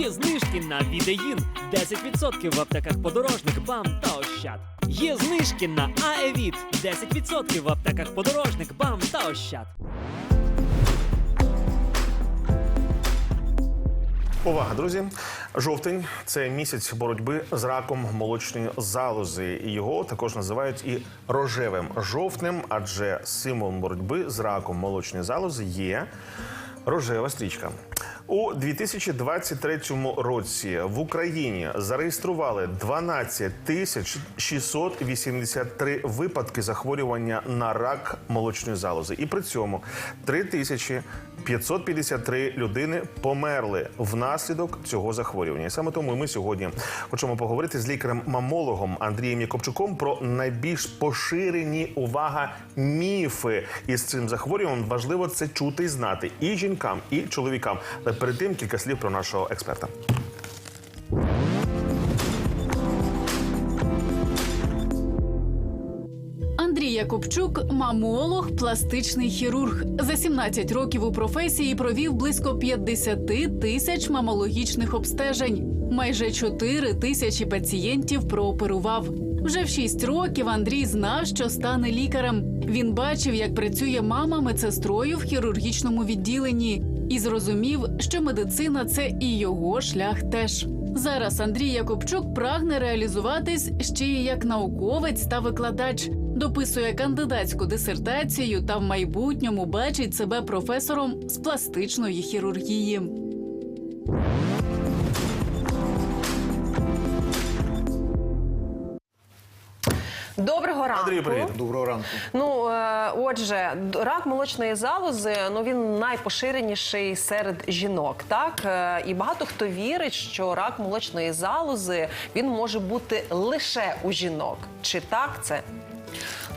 Є знижки на відеїн 10% в аптеках подорожник, бам та ощад. Є знижки на Аевіт 10% в аптеках подорожник, бам та ощад. Увага, друзі! Жовтень це місяць боротьби з раком молочної залози. Його також називають і рожевим жовтнем, адже символом боротьби з раком молочної залози є рожева стрічка. У 2023 році в Україні зареєстрували 12 тисяч 683 випадки захворювання на рак молочної залози, і при цьому 3 тисячі 553 людини померли внаслідок цього захворювання. І саме тому ми сьогодні хочемо поговорити з лікарем-мамологом Андрієм Якобчуком про найбільш поширені увага міфи із цим захворюванням. Важливо це чути і знати і жінкам, і чоловікам. Перед тим кілька слів про нашого експерта. Андрій Якубчук мамолог, пластичний хірург. За 17 років у професії провів близько 50 тисяч мамологічних обстежень. Майже 4 тисячі пацієнтів прооперував. Вже в 6 років Андрій знав, що стане лікарем. Він бачив, як працює мама медсестрою в хірургічному відділенні, і зрозумів, що медицина це і його шлях теж. Зараз Андрій Якубчук прагне реалізуватись ще й як науковець та викладач. Дописує кандидатську дисертацію та в майбутньому бачить себе професором з пластичної хірургії. Доброго ранку. Андрій, привіт. Доброго ранку. Ну е, отже, рак молочної залози ну він найпоширеніший серед жінок, так Е, і багато хто вірить, що рак молочної залози він може бути лише у жінок. Чи так це?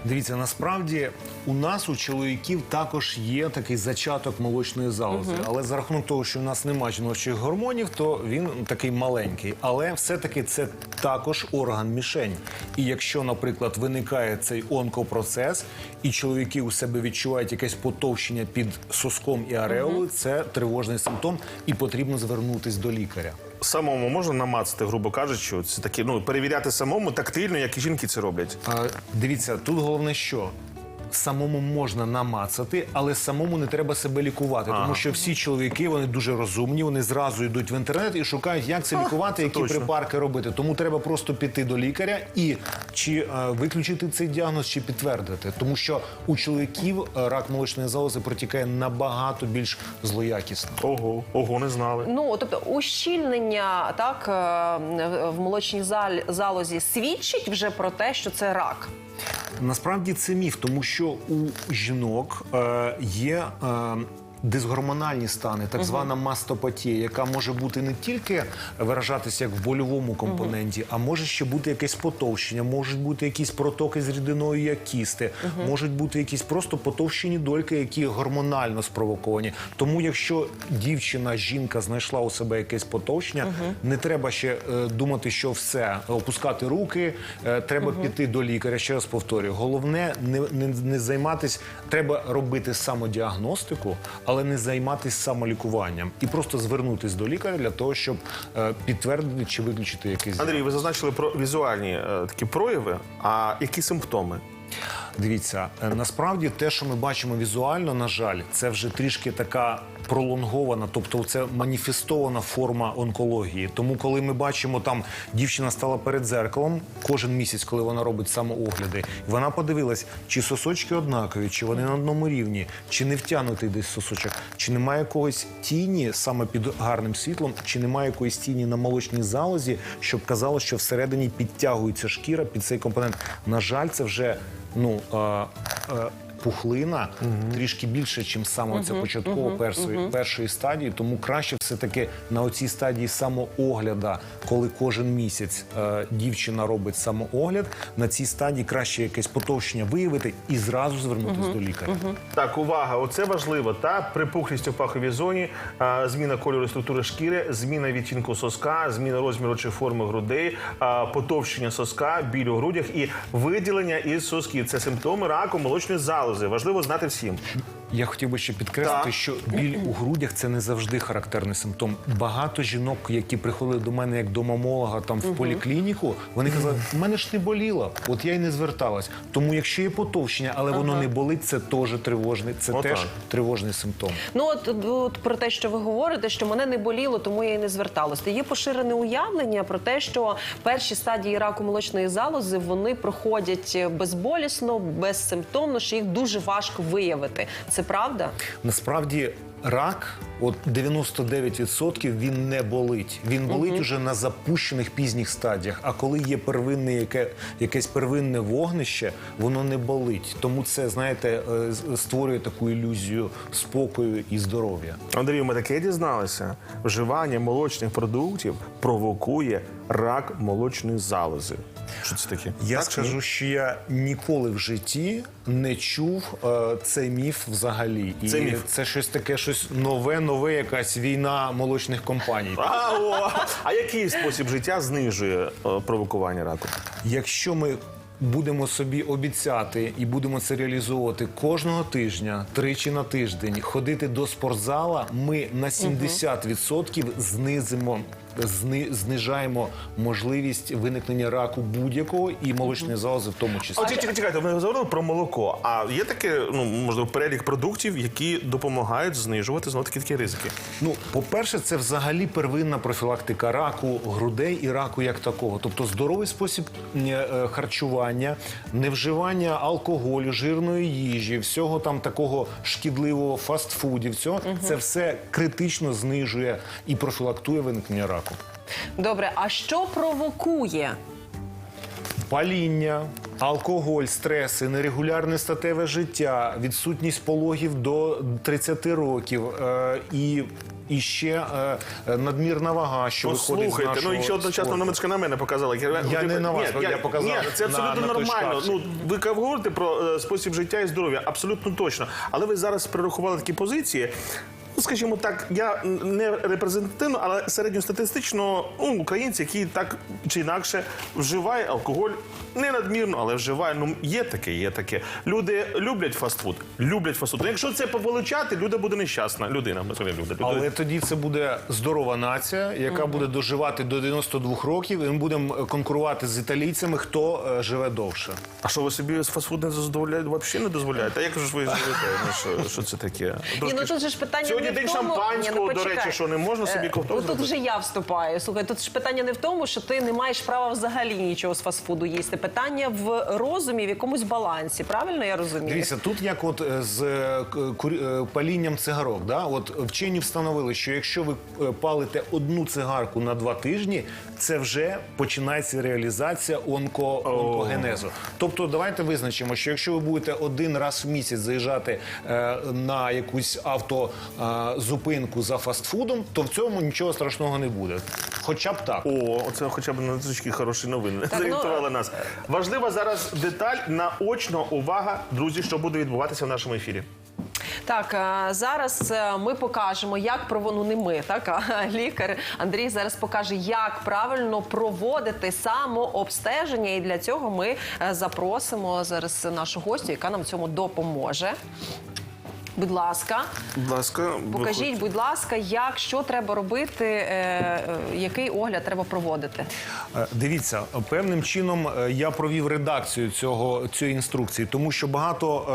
Дивіться, насправді у нас у чоловіків також є такий зачаток молочної залози, але за рахунок того, що у нас немає жіночих гормонів, то він такий маленький. Але все-таки це також орган мішень. І якщо, наприклад, виникає цей онкопроцес, і чоловіки у себе відчувають якесь потовщення під соском і ареолою, це тривожний симптом, і потрібно звернутись до лікаря. Самому можна намацати, грубо кажучи, це такі, ну перевіряти самому тактильно, як і жінки це роблять. А, дивіться, тут головне що. Самому можна намацати, але самому не треба себе лікувати, тому що всі чоловіки вони дуже розумні. Вони зразу йдуть в інтернет і шукають, як це лікувати, які точно. припарки робити. Тому треба просто піти до лікаря і чи е, виключити цей діагноз, чи підтвердити. Тому що у чоловіків е, рак молочної залози протікає набагато більш злоякісно. Ого, ого, не знали. Ну тобто ущільнення так е, в молочній зал- залозі свідчить вже про те, що це рак. Насправді це міф, тому що у жінок е, є. Е, Дисгормональні стани, так звана мастопатія, яка може бути не тільки виражатися як в больовому компоненті, а може ще бути якесь потовщення, можуть бути якісь протоки з рідиною, як кісти, можуть бути якісь просто потовщені дольки, які гормонально спровоковані. Тому, якщо дівчина, жінка знайшла у себе якесь потовщення, не треба ще е, думати, що все опускати руки, е, треба піти до лікаря. Ще раз повторюю, головне не, не, не займатись, треба робити самодіагностику, але не займатися самолікуванням і просто звернутись до лікаря для того, щоб е, підтвердити чи виключити якийсь Андрій, ви зазначили про візуальні е, такі прояви. А які симптоми? Дивіться, е, насправді те, що ми бачимо візуально, на жаль, це вже трішки така пролонгована, тобто це маніфестована форма онкології. Тому, коли ми бачимо, там дівчина стала перед зеркалом кожен місяць, коли вона робить самоогляди, вона подивилась, чи сосочки однакові, чи вони на одному рівні, чи не втягнутий десь сосочок, чи немає якогось тіні саме під гарним світлом, чи немає якоїсь тіні на молочній залозі, щоб казало, що всередині підтягується шкіра під цей компонент. На жаль, це вже ну. а, е, Пухлина трішки більше, ніж саме це початково першої, першої стадії. Тому краще все-таки на оцій стадії самоогляда, коли кожен місяць е, дівчина робить самоогляд, на цій стадії краще якесь потовщення виявити і зразу звернутися до лікаря. Так, увага, оце важливо. Та припухлість у паховій зоні, а, зміна кольору структури шкіри, зміна відтінку соска, зміна розміру чи форми грудей, а, потовщення соска, біль у грудях і виділення із сосків. Це симптоми раку молочної залози. Важливо знати всім. Я хотів би ще підкреслити, Так. що біль у грудях це не завжди характерний симптом. Багато жінок, які приходили до мене як до мамолога там в поліклініку, вони казали, в мене ж не боліло, от я й не зверталась. Тому якщо є потовщення, але воно не болить, це теж тривожний, це Отак. теж тривожний симптом. Ну от, от про те, що ви говорите, що мене не боліло, тому я і не зверталася. Є поширене уявлення про те, що перші стадії раку молочної залози вони проходять безболісно, безсимптомно, що їх дуже важко виявити. Це правда? Насправді рак, от 99% він не болить. Він болить уже на запущених пізніх стадіях. А коли є первинне яке, якесь первинне вогнище, воно не болить. Тому це, знаєте, е, з- створює таку ілюзію спокою і здоров'я. Андрію, ми таке дізналися. Вживання молочних продуктів провокує рак молочної залози. Що це таке? Я Так скажу, що я ніколи в житті не чув е, цей міф взагалі. І Це міф. це щось таке, щось нове, нове, якась війна молочних компаній. А, о, а який спосіб життя знижує е, провокування раку? Якщо ми будемо собі обіцяти і будемо це реалізовувати кожного тижня, тричі на тиждень, ходити до спортзала, ми на 70% знизимо. Зни- Знижаємо можливість виникнення раку будь-якого і молочної залози в тому числі. От чекайте, чекайте, ви говорили про молоко. А є таке, ну можливо, перелік продуктів, які допомагають знижувати знову таки такі ризики. Ну, по-перше, це взагалі первинна профілактика раку грудей і раку як такого. Тобто здоровий спосіб е, харчування, невживання алкоголю, жирної їжі, всього там такого шкідливого фастфудів. Всього це все критично знижує і профілактує виникнення раку. Добре, а що провокує? Паління, алкоголь, стреси, нерегулярне статеве життя, відсутність пологів до 30 років е, і. І ще е, надмірна вага, що Ну, виходить з слухайте, нашого ну і ще одночасно номерочка на мене показала. Я не на вас, Ні, я показав Ні, це абсолютно на той нормально. Ну ви говорите про е, спосіб життя і здоров'я, абсолютно точно. Але ви зараз перерахували такі позиції. Скажімо так, я не репрезентативно, але середньостатистично ну, українці, які так чи інакше вживає алкоголь не надмірно, але вживає. Ну є таке, є таке. Люди люблять фастфуд, люблять фастфуд. Ну, Якщо це повеличати, люди буде нещасна. Людина ми сказали, люди. Але тоді це буде здорова нація, яка буде доживати до 92 років, і ми будемо конкурувати з італійцями, хто е, живе довше. А що ви собі з фастфуд не дозволяєте? Взагалі не дозволяєте? А як же ж ви живете? Ну, що, що це таке? Ні, ну тут же ж питання Сьогодні день тому... шампанського, Ні, ну, до речі, що не можна собі Е, ковток Тут вже я вступаю. Слухай, тут ж питання не в тому, що ти не маєш права взагалі нічого з фастфуду їсти. Питання в розумі, в якомусь балансі. Правильно я розумію? Дивіться, тут як от е, з е, е, палінням цигарок, да? от вчені встановили, що якщо ви е, палите одну цигарку на два тижні, це вже починається реалізація онко, онкогенезу. Тобто, давайте визначимо, що якщо ви будете один раз в місяць заїжджати е, на якусь автозупинку за фастфудом, то в цьому нічого страшного не буде. Хоча б так. О, оце хоча б на трішки хороші новини. Так, Зорієнтували ну, нас. Важлива зараз деталь наочно увага, друзі, що буде відбуватися в нашому ефірі. Так, е, зараз е, ми покажемо, як прово... ну не ми, так а лікар Андрій зараз покаже, як правильно проводити самообстеження. І для цього ми е, запросимо зараз нашу гостю, яка нам в цьому допоможе. Будь ласка, Будь ласка, покажіть, будь ласка, як що треба робити, е, е, який огляд треба проводити. Е, Дивіться, певним чином я провів редакцію цього цієї інструкції, тому що багато,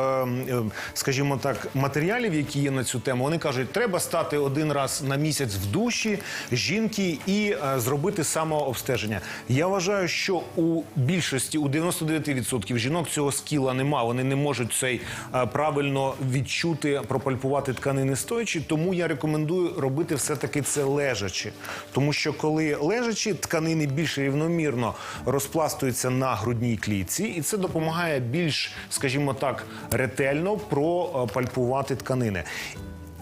е, скажімо так, матеріалів, які є на цю тему, вони кажуть, треба стати один раз на місяць в душі жінки і е, зробити самообстеження. Я вважаю, що у більшості, у 99% жінок цього скіла нема. Вони не можуть цей е, правильно відчути, пропальпувати тканини стоячі, Тому я рекомендую робити все таки це лежачи, тому що коли лежачі, тканини більш рівномірно розпластуються на грудній клітці, і це допомагає більш, скажімо так, ретельно пропальпувати тканини.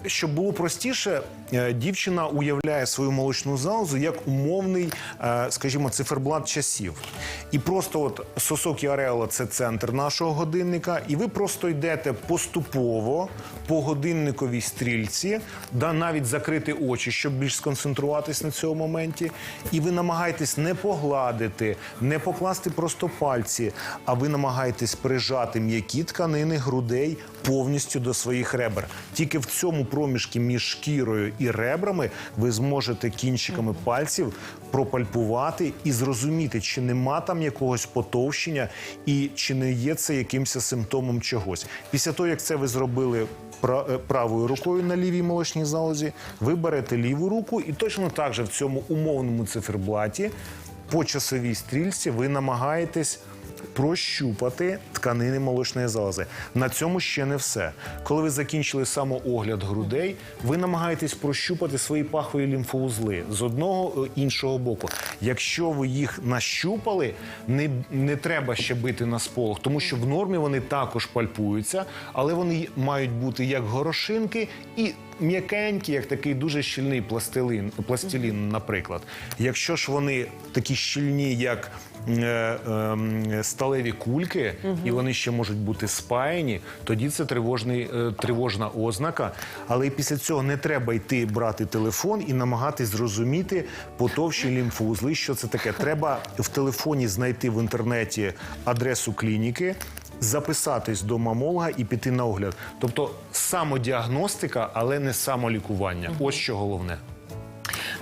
Щоб було простіше, е, дівчина уявляє свою молочну залозу як умовний, е, скажімо, циферблат часів. І просто от сосок і ареола – це центр нашого годинника, і ви просто йдете поступово по годинниковій стрільці, да навіть закрити очі, щоб більш сконцентруватись на цьому моменті. І ви намагаєтесь не погладити, не покласти просто пальці, а ви намагаєтесь прижати м'які тканини грудей повністю до своїх ребер. Тільки в цьому проміжку між шкірою і ребрами ви зможете кінчиками пальців пропальпувати і зрозуміти, чи нема там якогось потовщення і чи не є це якимось симптомом чогось. Після того, як це ви зробили е, правою рукою на лівій молочній залозі, ви берете ліву руку і точно так же в цьому умовному циферблаті по часовій стрільці ви намагаєтесь прощупати тканини молочної залози. На цьому ще не все. Коли ви закінчили самоогляд грудей, ви намагаєтесь прощупати свої пахові лімфоузли з одного е, іншого боку. Якщо ви їх нащупали, не, не треба ще бити на сполох, тому що в нормі вони також пальпуються, але вони мають бути як горошинки і м'якенькі, як такий дуже щільний пластилин, пластилін, наприклад. Якщо ж вони такі щільні, як сталеві кульки, і вони ще можуть бути спаяні, тоді це тривожний, е, тривожна ознака. Але і після цього не треба йти брати телефон і намагатись зрозуміти потовщі лімфоузли, що це таке. Треба в телефоні знайти в інтернеті адресу клініки. Записатись до мамолога і піти на огляд. Тобто самодіагностика, але не самолікування. Ось що головне.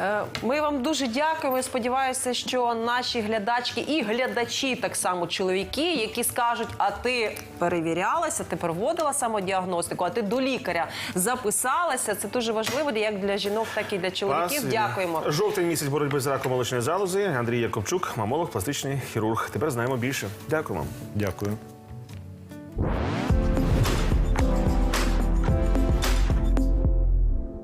Е, Ми вам дуже дякуємо. Сподіваюся, що наші глядачки і глядачі, так само чоловіки, які скажуть: а ти перевірялася, ти проводила самодіагностику, а ти до лікаря записалася. Це дуже важливо як для жінок, так і для чоловіків. Спасибі. Дякуємо. Жовтий місяць боротьби з раком молочної залози. Андрій Якобчук, мамолог, пластичний хірург. Тепер знаємо більше. Дякую. Дякую.